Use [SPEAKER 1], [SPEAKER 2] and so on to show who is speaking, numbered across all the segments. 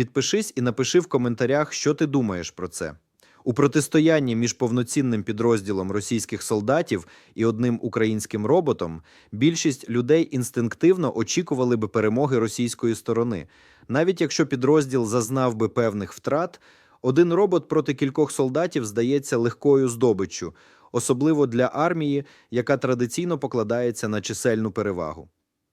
[SPEAKER 1] Підпишись і напиши в коментарях, що ти думаєш про це. У протистоянні між повноцінним підрозділом російських солдатів і одним українським роботом більшість людей інстинктивно очікували би перемоги російської сторони. Навіть якщо підрозділ зазнав би певних втрат, один робот проти кількох солдатів здається легкою здобиччю, особливо для армії, яка традиційно покладається на чисельну перевагу.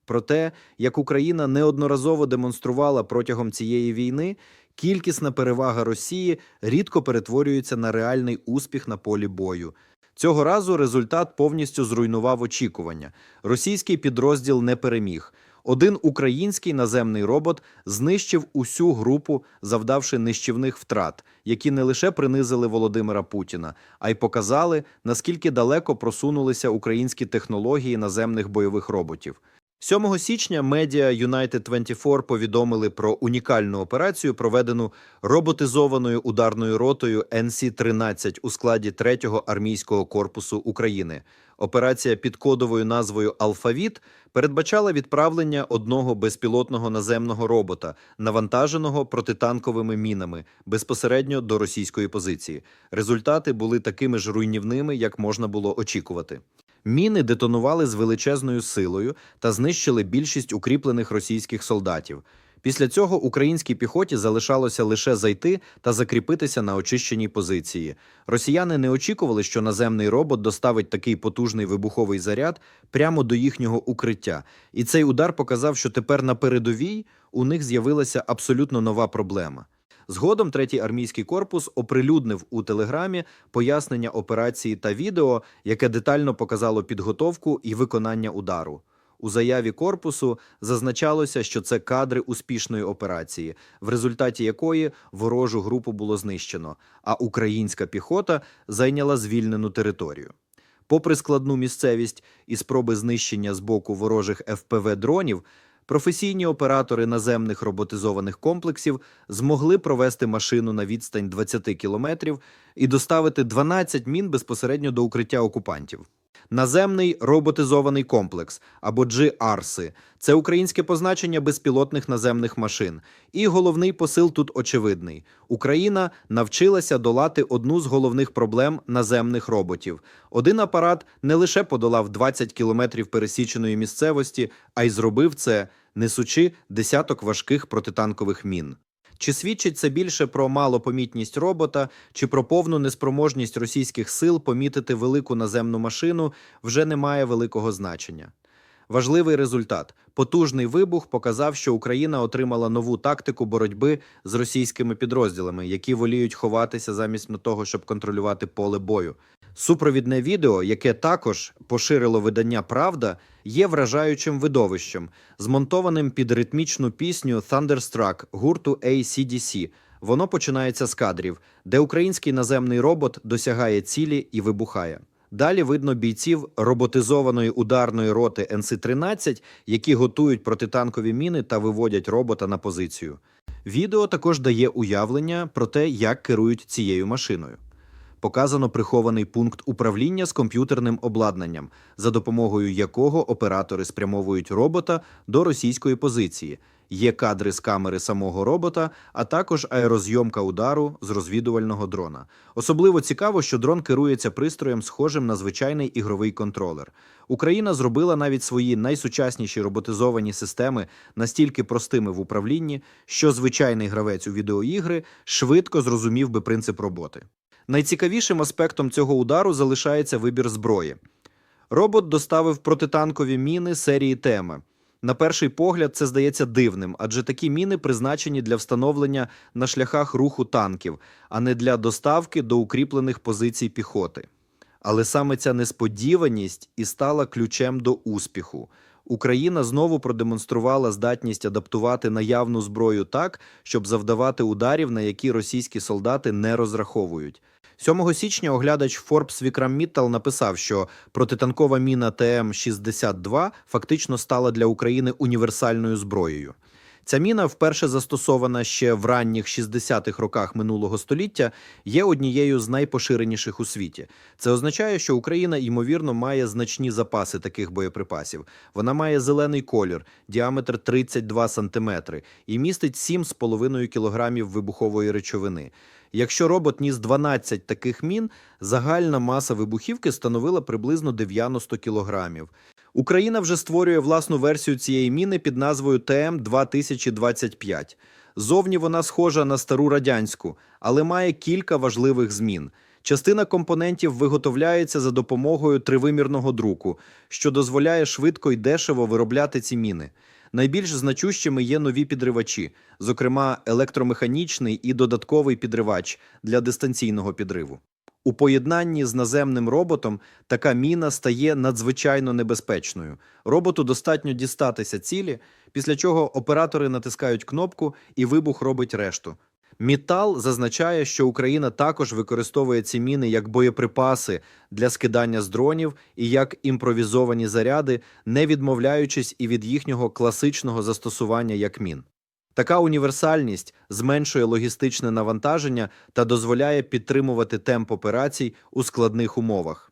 [SPEAKER 1] Про те, як Україна неодноразово демонструвала протягом цієї війни, кількісна перевага Росії рідко перетворюється на реальний успіх на полі бою. Цього разу результат повністю зруйнував очікування. Російський підрозділ не переміг. Один український наземний робот знищив усю групу, завдавши нищівних втрат, які не лише принизили Володимира Путіна, а й показали, наскільки далеко просунулися українські технології наземних бойових роботів. 7 січня медіа United 24 повідомили про унікальну операцію, проведену роботизованою ударною ротою NC-13 у складі 3-го армійського корпусу України. Операція під кодовою назвою Алфавіт передбачала відправлення одного безпілотного наземного робота, навантаженого протитанковими мінами, безпосередньо до російської позиції. Результати були такими ж руйнівними, як можна було очікувати. Міни детонували з величезною силою та знищили більшість укріплених російських солдатів. Після цього українській піхоті залишалося лише зайти та закріпитися на очищеній позиції. Росіяни не очікували, що наземний робот доставить такий потужний вибуховий заряд прямо до їхнього укриття. І цей удар показав, що тепер на передовій у них з'явилася абсолютно нова проблема. Згодом третій армійський корпус оприлюднив у телеграмі пояснення операції та відео, яке детально показало підготовку і виконання удару. У заяві корпусу зазначалося, що це кадри успішної операції, в результаті якої ворожу групу було знищено, а українська піхота зайняла звільнену територію. Попри складну місцевість і спроби знищення з боку ворожих ФПВ дронів, професійні оператори наземних роботизованих комплексів змогли провести машину на відстань 20 кілометрів і доставити 12 мін безпосередньо до укриття окупантів. Наземний роботизований комплекс або GARSи – це українське позначення безпілотних наземних машин. І головний посил тут очевидний: Україна навчилася долати одну з головних проблем наземних роботів. Один апарат не лише подолав 20 кілометрів пересіченої місцевості, а й зробив це, несучи десяток важких протитанкових мін. Чи свідчить це більше про малопомітність робота, чи про повну неспроможність російських сил помітити велику наземну машину вже не має великого значення. Важливий результат: потужний вибух показав, що Україна отримала нову тактику боротьби з російськими підрозділами, які воліють ховатися замість того, щоб контролювати поле бою. Супровідне відео, яке також поширило видання Правда, є вражаючим видовищем, змонтованим під ритмічну пісню Thunderstruck гурту ACDC. Воно починається з кадрів, де український наземний робот досягає цілі і вибухає. Далі видно бійців роботизованої ударної роти НС-13, які готують протитанкові міни та виводять робота на позицію. Відео також дає уявлення про те, як керують цією машиною. Показано прихований пункт управління з комп'ютерним обладнанням, за допомогою якого оператори спрямовують робота до російської позиції. Є кадри з камери самого робота, а також аерозйомка удару з розвідувального дрона. Особливо цікаво, що дрон керується пристроєм, схожим на звичайний ігровий контролер. Україна зробила навіть свої найсучасніші роботизовані системи настільки простими в управлінні, що звичайний гравець у відеоігри швидко зрозумів би принцип роботи. Найцікавішим аспектом цього удару залишається вибір зброї. Робот доставив протитанкові міни серії теми. На перший погляд, це здається дивним, адже такі міни призначені для встановлення на шляхах руху танків, а не для доставки до укріплених позицій піхоти. Але саме ця несподіваність і стала ключем до успіху. Україна знову продемонструвала здатність адаптувати наявну зброю так, щоб завдавати ударів, на які російські солдати не розраховують. 7 січня оглядач Forbes Вікрам Міттал написав, що протитанкова міна ТМ-62 фактично стала для України універсальною зброєю. Ця міна, вперше застосована ще в ранніх 60-х роках минулого століття, є однією з найпоширеніших у світі. Це означає, що Україна ймовірно має значні запаси таких боєприпасів. Вона має зелений колір, діаметр 32 см і містить 7,5 кг вибухової речовини. Якщо робот ніс 12 таких мін, загальна маса вибухівки становила приблизно 90 кілограмів. Україна вже створює власну версію цієї міни під назвою ТМ-2025. Зовні вона схожа на стару радянську, але має кілька важливих змін. Частина компонентів виготовляється за допомогою тривимірного друку, що дозволяє швидко і дешево виробляти ці міни. Найбільш значущими є нові підривачі, зокрема електромеханічний і додатковий підривач для дистанційного підриву. У поєднанні з наземним роботом така міна стає надзвичайно небезпечною. Роботу достатньо дістатися цілі, після чого оператори натискають кнопку і вибух робить решту. Мітал зазначає, що Україна також використовує ці міни як боєприпаси для скидання з дронів і як імпровізовані заряди, не відмовляючись і від їхнього класичного застосування як мін. Така універсальність зменшує логістичне навантаження та дозволяє підтримувати темп операцій у складних умовах.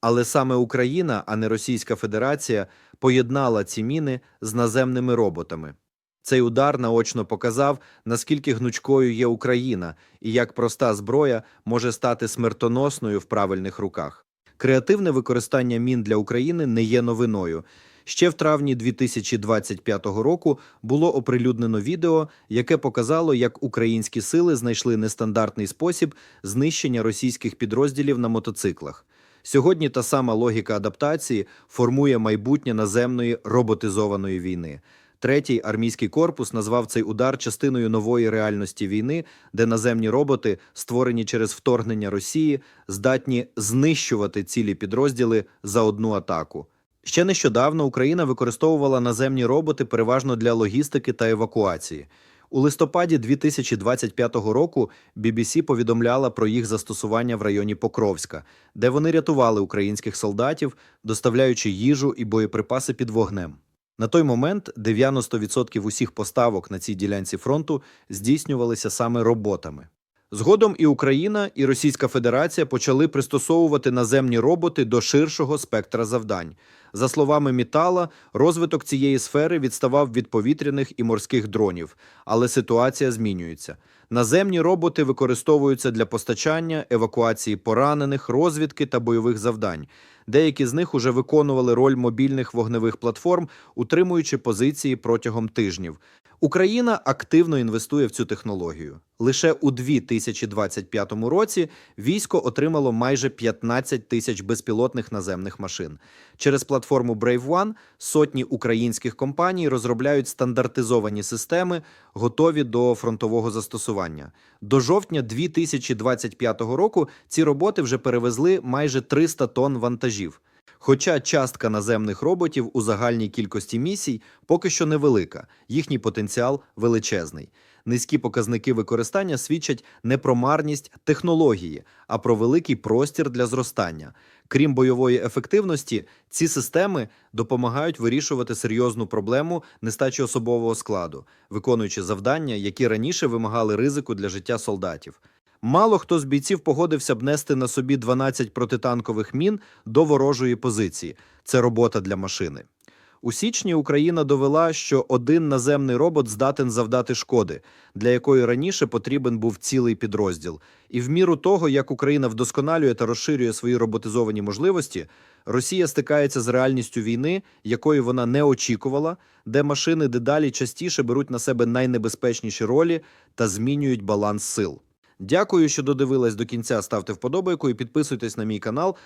[SPEAKER 1] Але саме Україна, а не Російська Федерація, поєднала ці міни з наземними роботами. Цей удар наочно показав, наскільки гнучкою є Україна і як проста зброя може стати смертоносною в правильних руках. Креативне використання мін для України не є новиною. Ще в травні 2025 року було оприлюднено відео, яке показало, як українські сили знайшли нестандартний спосіб знищення російських підрозділів на мотоциклах. Сьогодні та сама логіка адаптації формує майбутнє наземної роботизованої війни. Третій армійський корпус назвав цей удар частиною нової реальності війни, де наземні роботи, створені через вторгнення Росії, здатні знищувати цілі підрозділи за одну атаку. Ще нещодавно Україна використовувала наземні роботи переважно для логістики та евакуації. У листопаді 2025 року BBC повідомляла про їх застосування в районі Покровська, де вони рятували українських солдатів, доставляючи їжу і боєприпаси під вогнем. На той момент 90% усіх поставок на цій ділянці фронту здійснювалися саме роботами. Згодом і Україна, і Російська Федерація почали пристосовувати наземні роботи до ширшого спектра завдань. За словами Мітала, розвиток цієї сфери відставав від повітряних і морських дронів, але ситуація змінюється. Наземні роботи використовуються для постачання, евакуації поранених, розвідки та бойових завдань. Деякі з них уже виконували роль мобільних вогневих платформ, утримуючи позиції протягом тижнів. Україна активно інвестує в цю технологію. Лише у 2025 році військо отримало майже 15 тисяч безпілотних наземних машин. Через платформу Brave One сотні українських компаній розробляють стандартизовані системи, готові до фронтового застосування. До жовтня 2025 року ці роботи вже перевезли майже 300 тонн вантажів. Хоча частка наземних роботів у загальній кількості місій поки що невелика, їхній потенціал величезний. Низькі показники використання свідчать не про марність технології, а про великий простір для зростання. Крім бойової ефективності, ці системи допомагають вирішувати серйозну проблему нестачі особового складу, виконуючи завдання, які раніше вимагали ризику для життя солдатів. Мало хто з бійців погодився б нести на собі 12 протитанкових мін до ворожої позиції. Це робота для машини. У січні Україна довела, що один наземний робот здатен завдати шкоди, для якої раніше потрібен був цілий підрозділ. І в міру того, як Україна вдосконалює та розширює свої роботизовані можливості, Росія стикається з реальністю війни, якої вона не очікувала, де машини дедалі частіше беруть на себе найнебезпечніші ролі та змінюють баланс сил. Дякую, що додивились до кінця. Ставте вподобайку і підписуйтесь на мій канал.